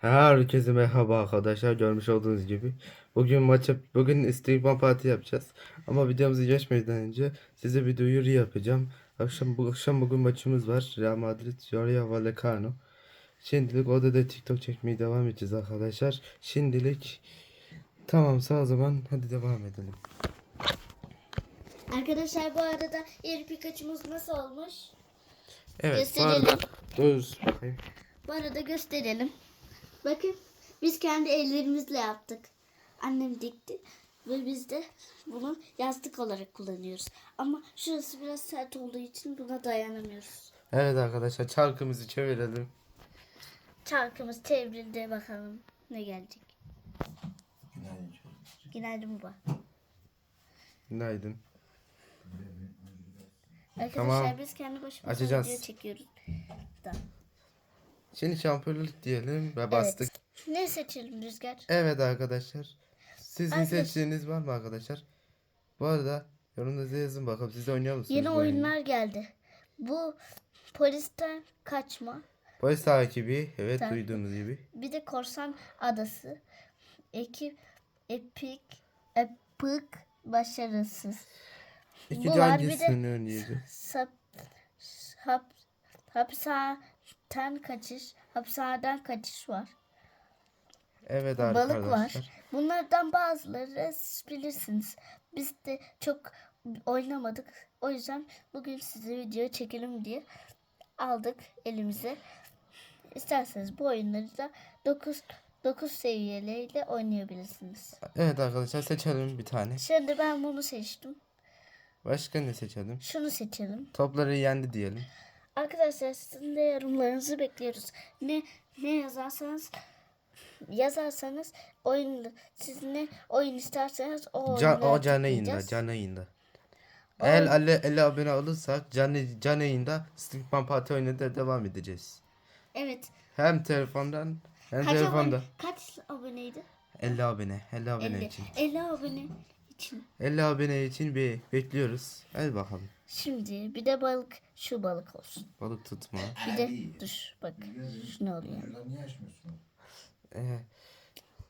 Herkese merhaba arkadaşlar görmüş olduğunuz gibi bugün maçı bugün istiklal parti yapacağız ama videomuzu geçmeden önce size bir duyuru yapacağım akşam bu akşam bugün maçımız var Real Madrid Rayo Vallecano şimdilik odada TikTok çekmeye devam edeceğiz arkadaşlar şimdilik tamamsa o zaman hadi devam edelim Arkadaşlar bu arada yer Pikachu'muz nasıl olmuş? evet bu Gösterelim. arada dur bakayım. Bu arada gösterelim. Bakın biz kendi ellerimizle yaptık. Annem dikti ve biz de bunu yastık olarak kullanıyoruz. Ama şurası biraz sert olduğu için buna dayanamıyoruz. evet arkadaşlar çarkımızı çevirelim Çarkımız çevrildi bakalım ne gelecek. Günaydın baba. günaydın Arkadaşlar Tamam. biz kendi başımıza Açacağız. video çekiyoruz. Da. Şimdi şampiyonluk diyelim ve bastık Ne seçelim Rüzgar? Evet arkadaşlar. Sizin Arkadaş- seçtiğiniz var mı arkadaşlar? Bu arada yorumlarda yazın bakalım siz de oynuyor musunuz? Yeni bu oyunu? oyunlar geldi. Bu polisten kaçma. Polis takibi evet Tabii. duyduğumuz gibi. Bir de korsan adası. Ekip epik epik başarısız. İki Bu var, bir de- hangisini oynayacağız? Sap, hap, hapishaneden kaçış, hapishaneden kaçış var. Evet Balık arkadaşlar. var. Bunlardan bazıları siz bilirsiniz. Biz de çok oynamadık. O yüzden bugün size video çekelim diye aldık elimize. İsterseniz bu oyunları da 9 9 seviyeleriyle oynayabilirsiniz. Evet arkadaşlar seçelim bir tane. Şimdi ben bunu seçtim. Başka ne seçelim? Şunu seçelim. Topları yendi diyelim. Arkadaşlar sizin de yorumlarınızı bekliyoruz. Ne ne yazarsanız yazarsanız oyun siz ne oyun isterseniz o Can, oyunlara o canlı yayında, canlı yayında. Eğer 50, 50 abone olursak canlı, canlı yayında Stickman Parti oyununa da devam edeceğiz. Evet. Hem telefondan hem Kaç telefonda. abone, kaç aboneydi? 50 abone, 50 abone 50. için. 50 abone için. 50 abone için bir bekliyoruz. Hadi bakalım. Şimdi bir de balık şu balık olsun. Balık tutma. Bir de dur bak şu ne oluyor. Ee,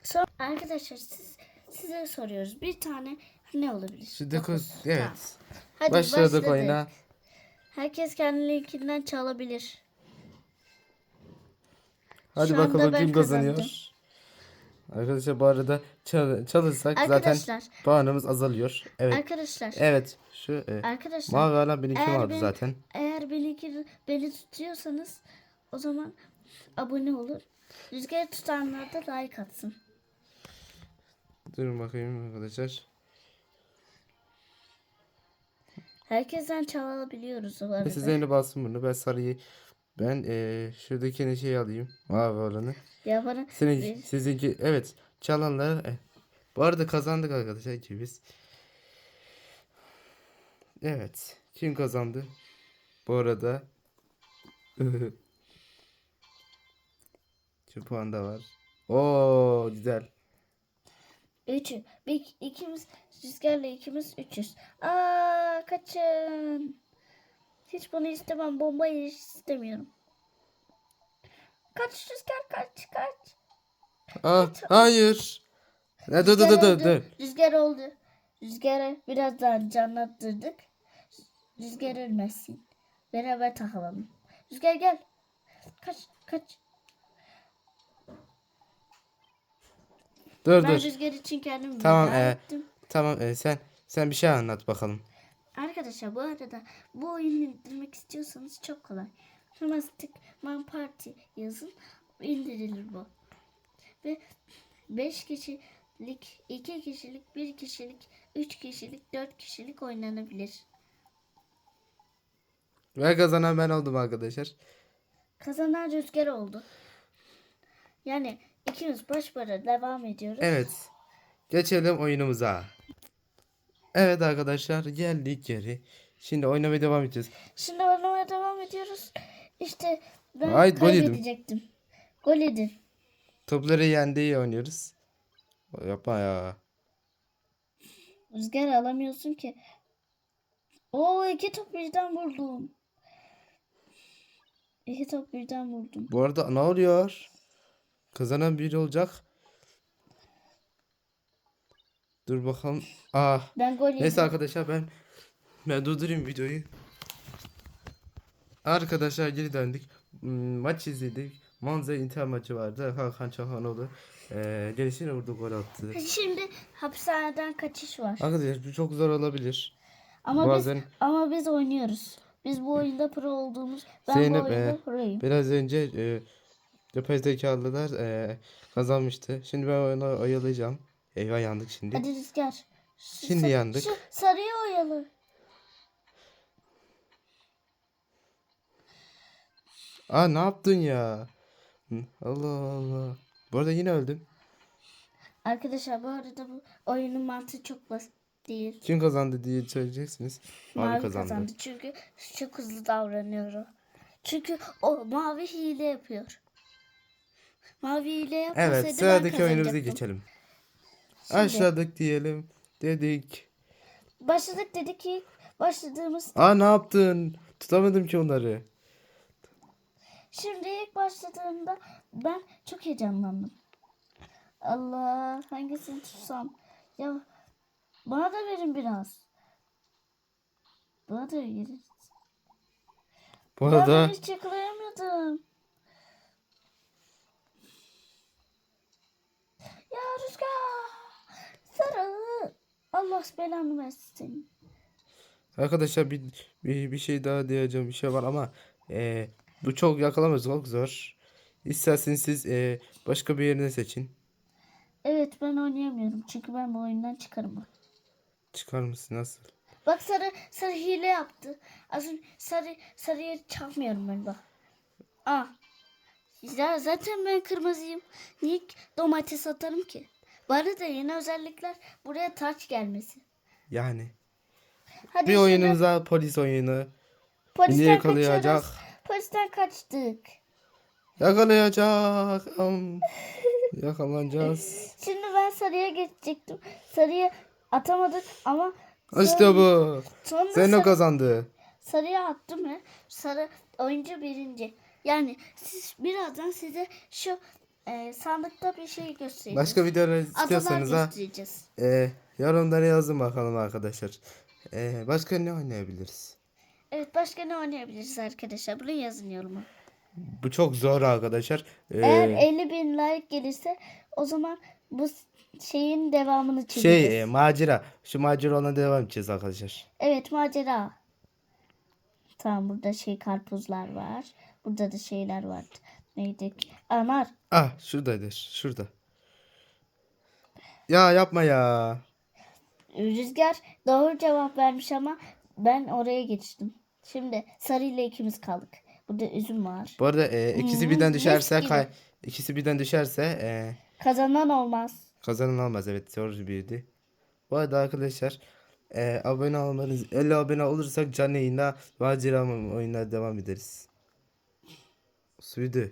Sonra arkadaşlar siz size soruyoruz. Bir tane ne olabilir? şu dokuz, Tamam. evet. Hadi Başladık başladık. oyuna. Herkes kendi linkinden çalabilir. Hadi Şu anda bakalım ben kim kazanıyor. kazandım. Arkadaşlar bu arada çal- çalışırsak zaten Arkadaşlar, puanımız azalıyor. Evet. arkadaşlar, Evet. Şu e, arkadaşlar. mavi alan benimki eğer vardı ben- zaten. Eğer beni, beni tutuyorsanız o zaman abone olur. Rüzgar tutanlar da like atsın. Durun bakayım arkadaşlar. Herkesten çalabiliyoruz o arada. Siz Zeynep alsın bunu. Ben sarıyı ben e, şuradaki şeyi alayım. Mavi olanı. Ya bana Senin Ver. sizinki evet çalanlar e, bu arada kazandık arkadaşlar ki biz. Evet. Kim kazandı? Bu arada Şu puan da var. Oo güzel. üçü. Bir, ikimiz Rüzgar'la ikimiz üçüz. Aa kaçın. Hiç bunu istemem. Bombayı hiç istemiyorum. Kaç Rüzgar kaç kaç. Aa, hayır. Ne dur dur dur dur. Rüzgar oldu. Rüzgarı biraz daha canlandırdık. Rüzgar ölmesin. Beraber takılalım. Rüzgar gel. Kaç kaç. Dur Ben dur. rüzgar için kendimi Tamam, e, ettim. Tamam e, sen sen bir şey anlat bakalım. Arkadaşlar bu arada bu oyunu indirmek istiyorsanız çok kolay. Hemen Stickman Party yazın. indirilir bu. Ve 5 kişilik, 2 kişilik, 1 kişilik, 3 kişilik, 4 kişilik oynanabilir. Ve kazanan ben oldum arkadaşlar. Kazanan rüzgar oldu. Yani ikimiz baş bara devam ediyoruz. Evet. Geçelim oyunumuza. Evet arkadaşlar geldik geri. Şimdi oynamaya devam edeceğiz. Şimdi oynamaya devam ediyoruz. İşte ben Ay, gol yedim. kaybedecektim. Gol yedin. Topları yendi iyi oynuyoruz. Yapma ya. Rüzgar alamıyorsun ki. Oo iki top birden vurdum. İki top birden vurdum. Bu arada ne oluyor? Kazanan biri olacak. Dur bakalım. Ah. Ben gol yedim. Neyse arkadaşlar ben ben durdurayım videoyu. Arkadaşlar geri döndük. Hmm, Maç izledik. Monza Inter maçı vardı. Hakan Çalhanoğlu eee gelişine vurdu gol attı. Şimdi hapishaneden kaçış var. Arkadaşlar bu çok zor olabilir. Ama Bazen- biz ama biz oynuyoruz. Biz bu oyunda pro olduğumuz ben Zeynep, bu oyunda e, proyum. Biraz önce eee yapay zekalılar eee, kazanmıştı. Şimdi ben onu oyalayacağım. Eyvah yandık şimdi. Hadi Rüzgar. Şu Şimdi yandık. Şu sarıya oyalı. Aa ne yaptın ya? Allah Allah. Bu arada yine öldüm. Arkadaşlar bu arada bu oyunun mantığı çok basit değil. Kim kazandı diye söyleyeceksiniz. Mavi, Mavi kazandı. kazandı. çünkü çok hızlı davranıyor. Çünkü o mavi hile yapıyor. Mavi hile yapmasaydı Evet ben sıradaki oyunumuza kazanacaktım. geçelim. Şimdi Aşağıdık diyelim. Dedik. başladık dedik ki başladığımız Aa ne yaptın? Tutamadım ki onları. Şimdi ilk başladığımda ben çok heyecanlandım. Allah hangisini tutsam? Ya bana da verin biraz. Bana da verin. Bu Ya arada ben hiç yakalayamadım. Ya Rüzgar. Allah belanı versin. arkadaşlar bir, bir, bir şey daha diyeceğim bir şey var ama eee, bu çok yakalamaz çok zor. İsterseniz siz eee, başka bir yerini seçin. Evet ben oynayamıyorum çünkü ben bu oyundan çıkarım. Çıkar mısın nasıl? Bak sarı sarı hile yaptı. Az önce sarı sarıya çarpmıyorum ben bak. Aa. Ya zaten ben kırmızıyım. Niye domates atarım ki? Bu arada yeni özellikler buraya taç gelmesi. Yani. Hadi Bir şimdi oyunumuza polis oyunu. polisten Beni yakalayacak. kaçıyoruz. Polisten kaçtık. Yakalayacak. Am. Yakalanacağız. Şimdi ben sarıya geçecektim. Sarıya atamadık ama İşte bu. sonra Zeno sarı- kazandı. sarıya attım ya. Sarı oyuncu birinci. Yani siz birazdan size şu e, sandıkta bir şey göstereceğiz. Başka videolar istiyorsanız göstereceğiz. e, yorumlara yazın bakalım arkadaşlar. E, başka ne oynayabiliriz? Evet başka ne oynayabiliriz arkadaşlar? Bunu yazın yoruma. Bu çok zor arkadaşlar. E, Eğer 50 bin like gelirse o zaman bu şeyin devamını çekeceğiz. şey e, macera. Şu macera ona devam edeceğiz arkadaşlar. Evet macera. Tamam burada şey karpuzlar var. Burada da şeyler var. Neydi? Anar. Ah şuradadır. Şurada. Ya yapma ya. Rüzgar doğru cevap vermiş ama ben oraya geçtim. Şimdi sarı ile ikimiz kaldık. Burada üzüm var. Bu arada e, ikisi Hmm, birden düşerse kay ikisi birden düşerse e, Kazanan olmaz. kazanan olmaz. Evet zor birdi. Bu arada arkadaşlar e, abone olmanız 50 abone olursak canlı yayında macera oyunlara devam ederiz. Suydu.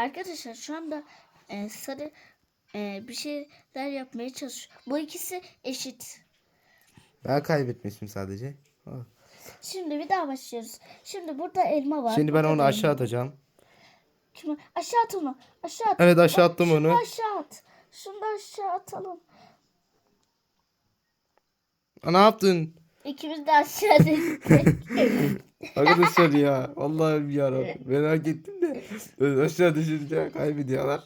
Arkadaşlar şu anda e, sarı e, bir şeyler yapmaya çalışıyor. Bu ikisi eşit. Ben kaybetmişim sadece. Ha. Şimdi bir daha başlıyoruz. Şimdi burada elma var. Şimdi ben onu aşağı atacağım. Kim- aşağı at onu. Aşağı at. Evet aşağı attım Şunu onu. aşağı at. Şunu da aşağı atalım. Ne yaptın? İkimiz de aşağı düştük. Arkadaşlar ya. Allah'ım yarabbim. Merak ettim de. Aşağı düşünce kaybediyorlar.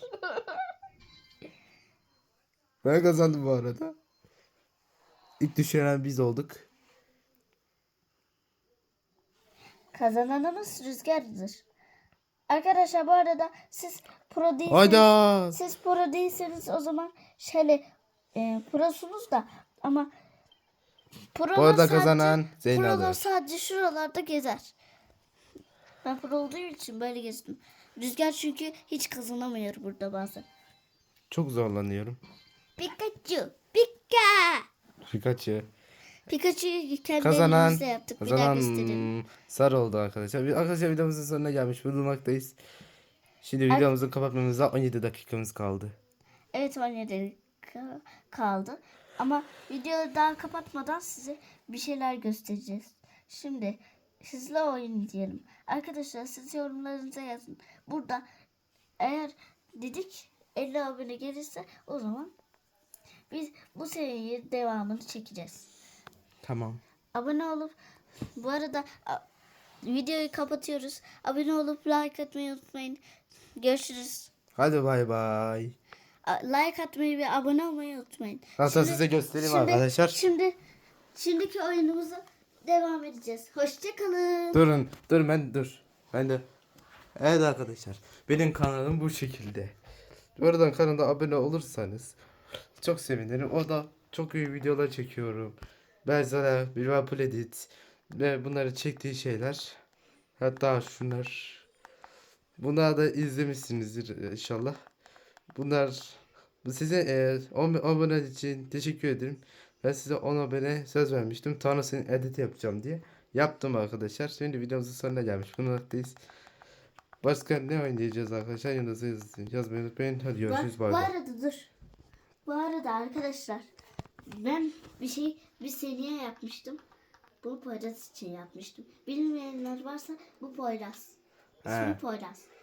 Ben kazandım bu arada. İlk düşüren biz olduk. Kazananımız rüzgardır. Arkadaşlar bu arada siz pro değilseniz, Hayda. siz pro değilseniz o zaman şöyle e, prosunuz da ama pro Bu arada kazanan Zeynep. Prolar sadece şuralarda gezer. Ben pro olduğum için böyle gezdim. Rüzgar çünkü hiç kazanamıyor burada bazen. Çok zorlanıyorum. Pikachu, Pika. Pikachu. Pikachu'yu kendi Kazanan elimizle yaptık. Bir daha kazanan gösterelim. sarı oldu arkadaşlar. Arkadaşlar videomuzun sonuna gelmiş bulunmaktayız. Şimdi videomuzu kapatmamıza 17 dakikamız kaldı. Evet 17 dakika kaldı. Ama videoyu daha kapatmadan size bir şeyler göstereceğiz. Şimdi sizle oynayalım. Arkadaşlar siz yorumlarınıza yazın. Burada eğer dedik 50 abone gelirse o zaman biz bu seriyi devamını çekeceğiz. Tamam. Abone olup bu arada videoyu kapatıyoruz. Abone olup like atmayı unutmayın. Görüşürüz. Hadi bay bay. Like atmayı ve abone olmayı unutmayın. Hatta Şimdi- size göstereyim şimdi- arkadaşlar. Şimdi şimdiki oyunumuza devam edeceğiz. Hoşçakalın. Durun, dur ben dur. Ben de. Evet arkadaşlar, benim kanalım bu şekilde. Oradan kanala abone olursanız çok sevinirim. O da çok iyi videolar çekiyorum. Berzala, Liverpool Edit ve bunları çektiği şeyler. Hatta şunlar. Bunlar da izlemişsinizdir inşallah. Bunlar bu size e, 10 abone için teşekkür ederim. Ben size 10 abone söz vermiştim. Tanrısının editi yapacağım diye. Yaptım arkadaşlar. Şimdi videomuzun sonuna gelmiş bulunmaktayız. Başka ne oynayacağız arkadaşlar? Yanınıza yazın. Yazmayı unutmayın. Hadi görüşürüz. Bay bu bay. arada dur. Bu arada arkadaşlar ben bir şey bir seriye yapmıştım. Bu Poyraz için yapmıştım. Bilmeyenler varsa bu Poyraz. İsmi He. Poyraz.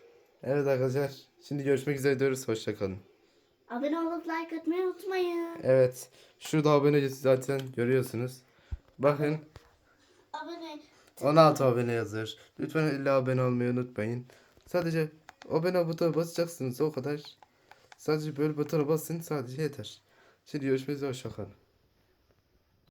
Evet arkadaşlar. Şimdi görüşmek üzere diyoruz. Hoşçakalın. Abone olup like atmayı unutmayın. Evet. Şurada abone zaten görüyorsunuz. Bakın Abone 16 abone yazıyor. Lütfen 50 abone olmayı unutmayın. Sadece abone butona basacaksınız o kadar. Sadece böyle butona basın sadece yeter. Şimdi görüşmek üzere hoşçakalın.